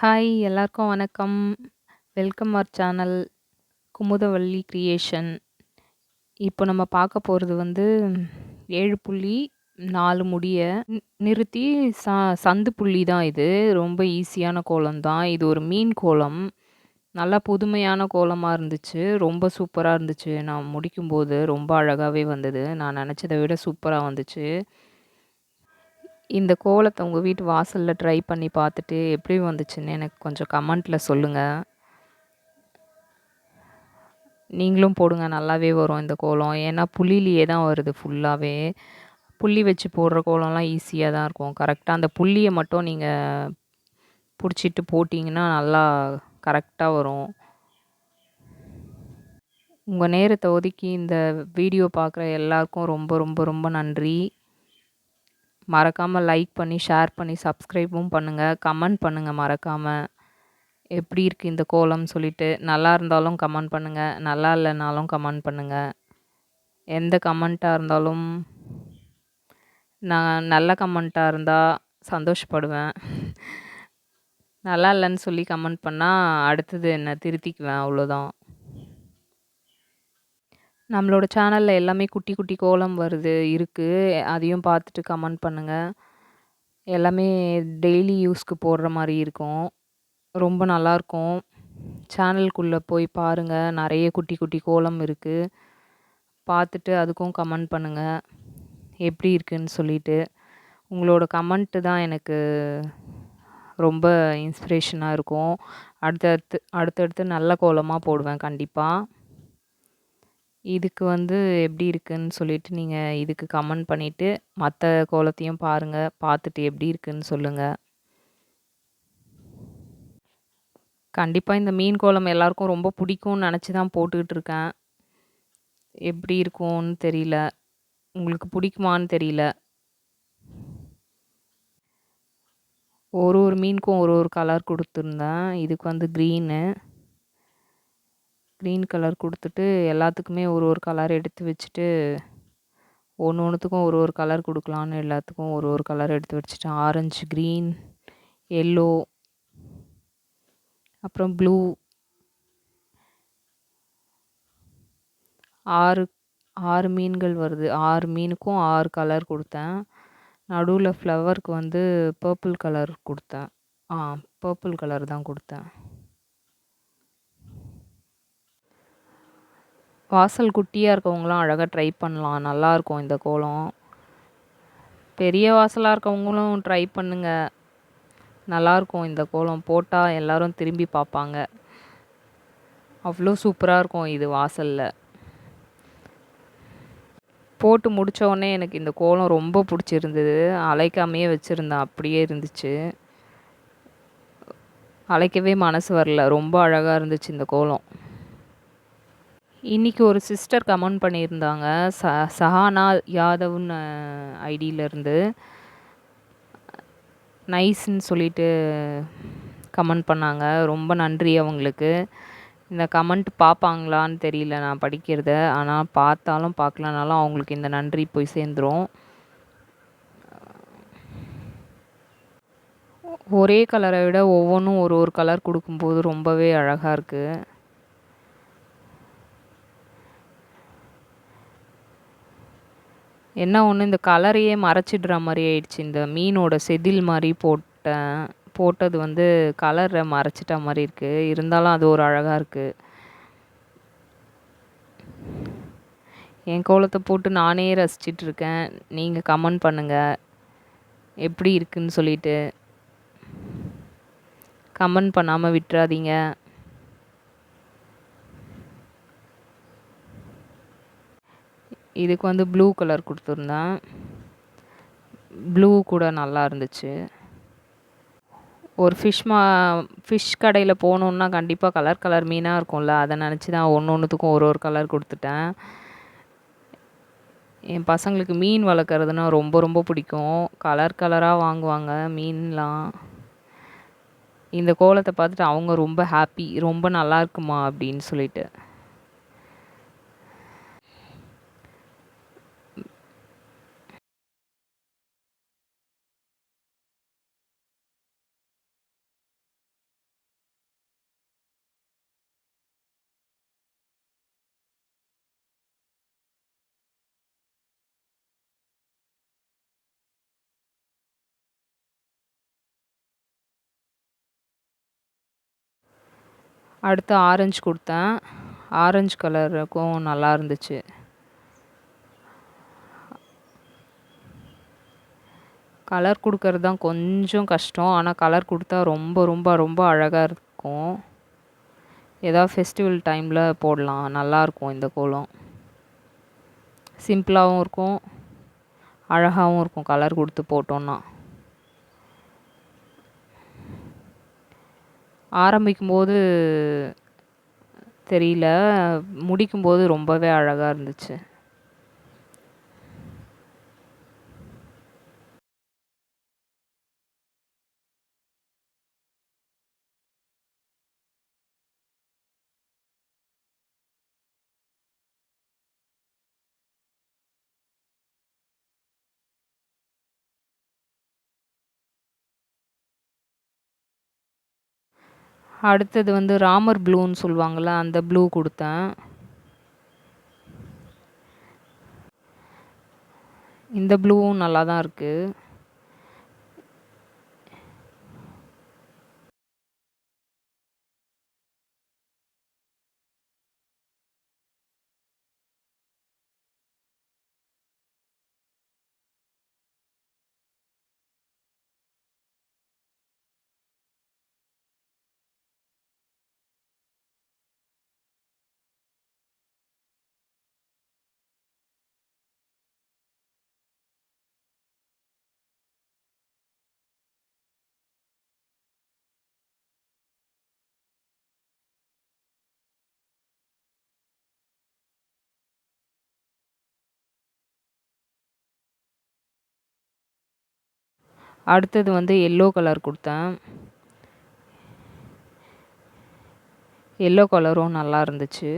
Hi எல்லாருக்கும் வணக்கம். Welcome our channel Kumudhavalli creation இப்போ நம்ம பார்க்க போகிறது வந்து ஏழு புள்ளி நாலு முடிய நிறுத்தி ச சந்து புள்ளி தான் இது. ரொம்ப ஈஸியான கோலம் தான். இது ஒரு மீன் கோலம். நல்லா புதுமையான கோலமாக இருந்துச்சு. ரொம்ப சூப்பராக இருந்துச்சு. நான் முடிக்கும்போது ரொம்ப அழகாகவே வந்தது. நான் நினச்சதை விட சூப்பராக வந்துச்சு. இந்த கோலத்தை உங்கள் வீட்டு வாசலில் ட்ரை பண்ணி பார்த்துட்டு எப்படி வந்துச்சுன்னு எனக்கு கொஞ்சம் கமெண்ட்டில் சொல்லுங்கள் நீங்களும் போடுங்க நல்லாவே வரும் இந்த கோலம். ஏன்னா புள்ளிலேயே தான் வருது ஃபுல்லாகவே புள்ளி வச்சு போடுற கோலம்லாம் ஈஸியாக தான் இருக்கும். கரெக்டாக அந்த புள்ளியை மட்டும் நீங்கள் பிடிச்சிட்டு போட்டிங்கன்னா நல்லா கரெக்டாக வரும். உங்கள் நேரத்தை ஒதுக்கி இந்த வீடியோ பார்க்குற எல்லாருக்கும் ரொம்ப ரொம்ப ரொம்ப நன்றி. மறக்காமல் லைக் பண்ணி ஷேர் பண்ணி சப்ஸ்கிரைபும் பண்ணுங்கள் கமெண்ட் பண்ணுங்கள் மறக்காமல் எப்படி இருக்குது இந்த கோலம் சொல்லிட்டு. நல்லா இருந்தாலும் கமெண்ட் பண்ணுங்கள் நல்லா இல்லைனாலும் கமெண்ட் பண்ணுங்கள் எந்த கமெண்ட்டாக இருந்தாலும் நான் நல்ல கமெண்ட்டாக இருந்தால் சந்தோஷப்படுவேன். நல்லா இல்லைன்னு சொல்லி கமெண்ட் பண்ணால் அடுத்தது என்ன திருத்திக்குவேன் அவ்வளோதான் நம்மளோட சேனலில் எல்லாமே குட்டி குட்டி கோலம் வருது இருக்குது அதையும் பார்த்துட்டு கமெண்ட் பண்ணுங்கள் எல்லாமே டெய்லி யூஸ்க்கு போடுற மாதிரி இருக்கும். ரொம்ப நல்லாயிருக்கும் சேனலுக்குள்ளே போய் பாருங்கள் நிறைய குட்டி குட்டி கோலம் இருக்குது பார்த்துட்டு அதுக்கும் கமெண்ட் பண்ணுங்கள் எப்படி இருக்குன்னு சொல்லிட்டு. உங்களோட கமெண்ட்டு தான் எனக்கு ரொம்ப இன்ஸ்பிரேஷனாக இருக்கும். அடுத்தடுத்து அடுத்தடுத்து நல்ல கோலமாக போடுவேன் கண்டிப்பாக இதுக்கு வந்து எப்படி இருக்குன்னு சொல்லிட்டு நீங்கள் இதுக்கு கமெண்ட் பண்ணிவிட்டு மற்ற கோலத்தையும் பாருங்கள் பார்த்துட்டு எப்படி இருக்குன்னு சொல்லுங்கள் கண்டிப்பாக இந்த மீன் கோலம் எல்லாருக்கும் ரொம்ப பிடிக்கும்னு நினச்சி தான் போட்டுக்கிட்டு இருக்கேன். எப்படி இருக்கும்னு தெரியல. உங்களுக்கு பிடிக்குமான்னு தெரியல. ஒரு ஒரு மீனுக்கும் ஒரு ஒரு கலர் கொடுத்துருந்தேன். இதுக்கு வந்து க்ரீனு க்ரீன் கலர் கொடுத்துட்டு எல்லாத்துக்குமே ஒரு ஒரு கலர் எடுத்து வச்சுட்டு ஒன்று ஒன்றுத்துக்கும் ஒரு ஒரு கலர் கொடுக்கலான்னு எல்லாத்துக்கும் ஒரு ஒரு கலர் எடுத்து வச்சுட்டேன் ஆரஞ்சு க்ரீன் எல்லோ அப்புறம் ப்ளூ ஆறு ஆறு மீன்கள் வருது. ஆறு மீனுக்கும் ஆறு கலர் கொடுத்தேன். நடுவில் ஃப்ளவருக்கு வந்து பர்பிள் கலர் கொடுத்தேன். ஆ பர்பிள் கலர் தான் கொடுத்தேன். வாசல் குட்டியாக இருக்கவங்களாம் அழகாக ட்ரை பண்ணலாம். நல்லாயிருக்கும் இந்த கோலம். பெரிய வாசலாக இருக்கவங்களும் ட்ரை பண்ணுங்க. நல்லாயிருக்கும் இந்த கோலம். போட்டால் எல்லாரும் திரும்பி பார்ப்பாங்க. அவ்வளோ சூப்பராக இருக்கும் இது வாசலில். போட்டு முடித்தோடனே எனக்கு இந்த கோலம் ரொம்ப பிடிச்சிருந்தது. அலைக்காமையே வச்சுருந்தேன். அப்படியே இருந்துச்சு. அழைக்கவே மனசு வரல. ரொம்ப அழகாக இருந்துச்சு இந்த கோலம். இன்றைக்கி ஒரு சிஸ்டர் கமெண்ட் பண்ணியிருந்தாங்க. ச சஹானா யாதவ்னு ஐடியிலேருந்து நைஸ்ன்னு சொல்லிட்டு கமெண்ட் பண்ணாங்க. ரொம்ப நன்றி அவங்களுக்கு. இந்த கமெண்ட் பார்ப்பாங்களான்னு தெரியல நான் படிக்கிறத. ஆனால் பார்த்தாலும் பார்க்கலனாலும் அவங்களுக்கு இந்த நன்றி போய் சேர்ந்துரும். ஒரே கலரை விட ஒவ்வொன்றும் ஒரு ஒரு கலர் கொடுக்கும்போது ரொம்பவே அழகாக இருக்குது என்ன ஒன்று இந்த கலரையே மறைச்சிடுற மாதிரி ஆயிடுச்சு. இந்த மீனோட செதில் மாதிரி போட்டேன் போட்டது வந்து கலரை மறைச்சிட்ட மாதிரி இருக்குது இருந்தாலும் அது ஒரு அழகாக இருக்குது என் கோலத்தை போட்டு நானே ரசிச்சிட்டு இருக்கேன். நீங்கள் கமெண்ட் பண்ணுங்கள் எப்படி இருக்குன்னு சொல்லிட்டு கமெண்ட் பண்ணாமல் விட்டுறாதீங்க. இதுக்கு வந்து ப்ளூ கலர் கொடுத்துருந்தேன். ப்ளூ கூட நல்லா இருந்துச்சு. ஒரு ஃபிஷ் மா ஃபிஷ் கடையில் போகணுன்னா கண்டிப்பாக கலர் கலர் மீனாக இருக்கும்ல. அதை நினச்சி தான் ஒன்று ஒன்றுத்துக்கும் ஒரு ஒரு கலர் கொடுத்துட்டேன். என் பசங்களுக்கு மீன் வளர்க்குறதுனா ரொம்ப ரொம்ப பிடிக்கும். கலர் கலராக வாங்குவாங்க மீன்லாம். இந்த கோலத்தை பார்த்துட்டு அவங்க ரொம்ப ஹாப்பி ரொம்ப நல்லா இருக்குமா அப்படின்னு சொல்லிட்டு. அடுத்து ஆரஞ்சு கொடுத்தேன். ஆரஞ்சு கலருக்கும் நல்லா இருந்துச்சு. கலர் கொடுக்கறது தான் கொஞ்சம் கஷ்டம். ஆனால் கலர் கொடுத்தா ரொம்ப ரொம்ப ரொம்ப அழகாக இருக்கும். ஏதாவது ஃபெஸ்டிவல் டைமில் போடலாம். நல்லாயிருக்கும் இந்த கோலம். சிம்பிளாகவும் இருக்கும். அழகாகவும் இருக்கும் கலர் கொடுத்து போட்டோன்னா ஆரம்பிக்கும்போது தெரியல. முடிக்கும்போது ரொம்பவே அழகாக இருந்துச்சு. அடுத்தது வந்து ராமர் ப்ளூன்னு சொல்லுவாங்கள்ல அந்த ப்ளூ கொடுத்தேன். இந்த ப்ளூவும் நல்லா தான் இருக்குது அடுத்தது வந்து எல்லோ கலர் கொடுத்தேன். எல்லோ கலரும் நல்லா இருந்துச்சு.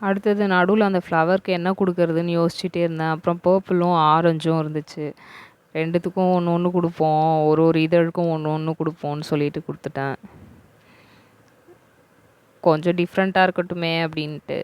அடுத்தது நடுவில் அந்த ஃப்ளவருக்கு என்ன கொடுக்கறதுன்னு யோசிச்சுட்டே இருந்தேன். அப்புறம் பர்பிளும் ஆரஞ்சும் இருந்துச்சு. ரெண்டுத்துக்கும் ஒன்று ஒன்று கொடுப்போம். ஒரு ஒரு இதழுக்கும் ஒன்று ஒன்று கொடுப்போம்னு சொல்லிட்டு கொடுத்துட்டேன். கொஞ்சம் டிஃப்ரெண்ட்டாக இருக்கட்டுமே அப்படின்ட்டு.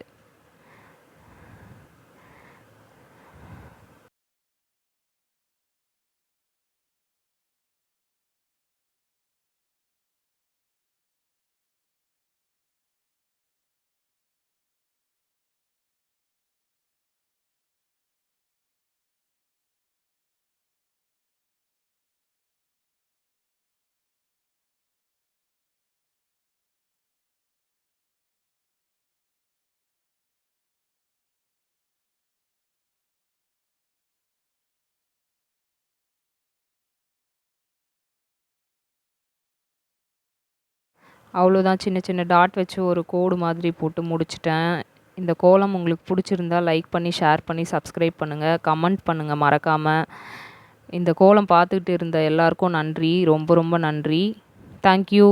அவ்வளோதான் சின்ன சின்ன டாட் வச்சு ஒரு கோடு மாதிரி போட்டு முடிச்சிட்டேன். இந்த கோலம் உங்களுக்கு பிடிச்சிருந்தா லைக் பண்ணி ஷேர் பண்ணி சப்ஸ்கிரைப் பண்ணுங்கள் கமெண்ட் பண்ணுங்கள் மறக்காமல் இந்த கோலம் பார்த்துக்கிட்டு இருந்த எல்லாருக்கும் நன்றி. ரொம்ப ரொம்ப நன்றி. தேங்க்யூ